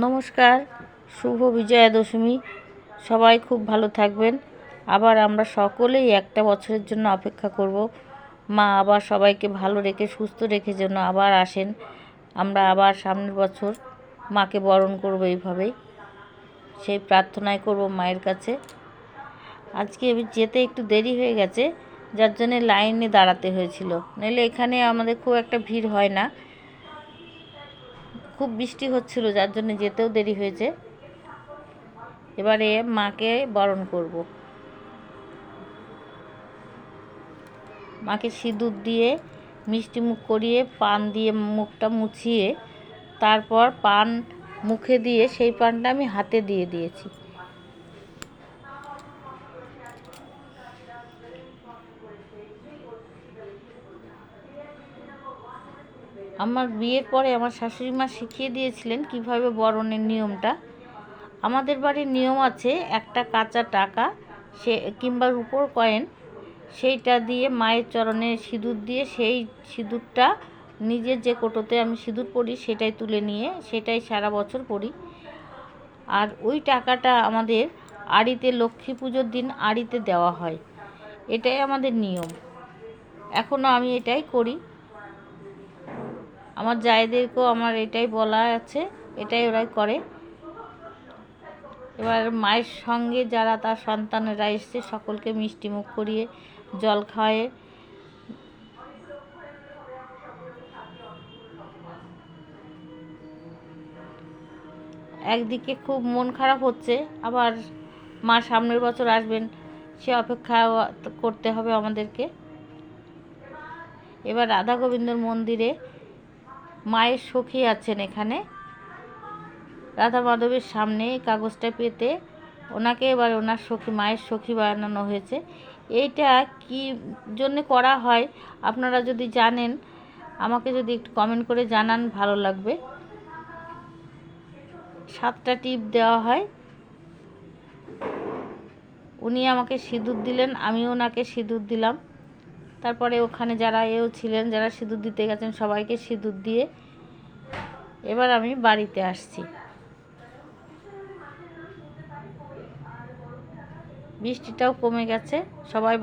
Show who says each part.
Speaker 1: নমস্কার, শুভ বিজয়া দশমী সবাই খুব ভালো থাকবেন। আবার আমরা সকলেই একটা বছরের জন্য অপেক্ষা করব। মা আবার সবাইকে ভালো রেখে, সুস্থ রেখে যেন আবার আসেন। আমরা আবার সামনের বছর মাকে বরণ করব এইভাবেই। সেই প্রার্থনাই করব মায়ের কাছে। আজকে যেতে একটু দেরি হয়ে গেছে, যার জন্যে লাইনে দাঁড়াতে হয়েছিল। নইলে এখানে আমাদের খুব একটা ভিড় হয় না। খুব বৃষ্টি হচ্ছিল, যার জন্য যেতেও দেরি হয়েছে। এবারে মাকে বরণ করব। মাকে সিঁদুর দিয়ে মিষ্টি মুখ করিয়ে, পান দিয়ে মুখটা মুছিয়ে, তারপর পান মুখে দিয়ে সেই পানটা আমি হাতে দিয়ে দিয়েছি। আমার বিয়ের পরে আমার শাশুড়ি মা শিখিয়ে দিয়েছিলেন কীভাবে বরণের নিয়মটা। আমাদের বাড়ির নিয়ম আছে, একটা কাঁচা টাকা সে কিংবা রুপোর কয়েন, সেইটা দিয়ে মায়ের চরণে সিঁদুর দিয়ে সেই সিঁদুরটা নিজের যে কোটোতে আমি সিঁদুর পরি, সেটাই তুলে নিয়ে সেটাই সারা বছর পরি। আর ওই টাকাটা আমাদের আড়িতে লক্ষ্মী পুজোর দিন আড়িতে দেওয়া হয়। এটাই আমাদের নিয়ম। এখনও আমি এটাই করি। আমার জায়দেরকেও আমার এটাই বলা আছে, এটাই ওরাই করে। এবার মায়ের সঙ্গে যারা তার সন্তানেরা এসছে, সকলকে মিষ্টি মুখ করিয়ে জল খাওয়ায়ে একদিকে খুব মন খারাপ হচ্ছে, আবার মা সামনের বছর আসবেন, সে অপেক্ষা করতে হবে আমাদেরকে। এবার রাধা গোবিন্দর মন্দিরে মায়ের সখী আছেন এখানে। রাধা মাধবের সামনে কাগজটা পেতে ওনাকে এবার ওনার সখী, মায়ের সখী বানানো হয়েছে। এইটা কি জন্য করা হয় আপনারা যদি জানেন, আমাকে যদি একটু কমেন্ট করে জানান, ভালো লাগবে। সাতটা টিপ দেওয়া হয়। উনি আমাকে সিঁদুর দিলেন আমি ওনাকে সিঁদুর দিলাম। তারপরে ওখানে যারা এও ছিলেন, যারা সিঁদুর দিতে গেছেন, সবাইকে সিঁদুর দিয়ে এবার আমি বাড়িতে আসছি। বৃষ্টিটাও কমে গেছে, সবাই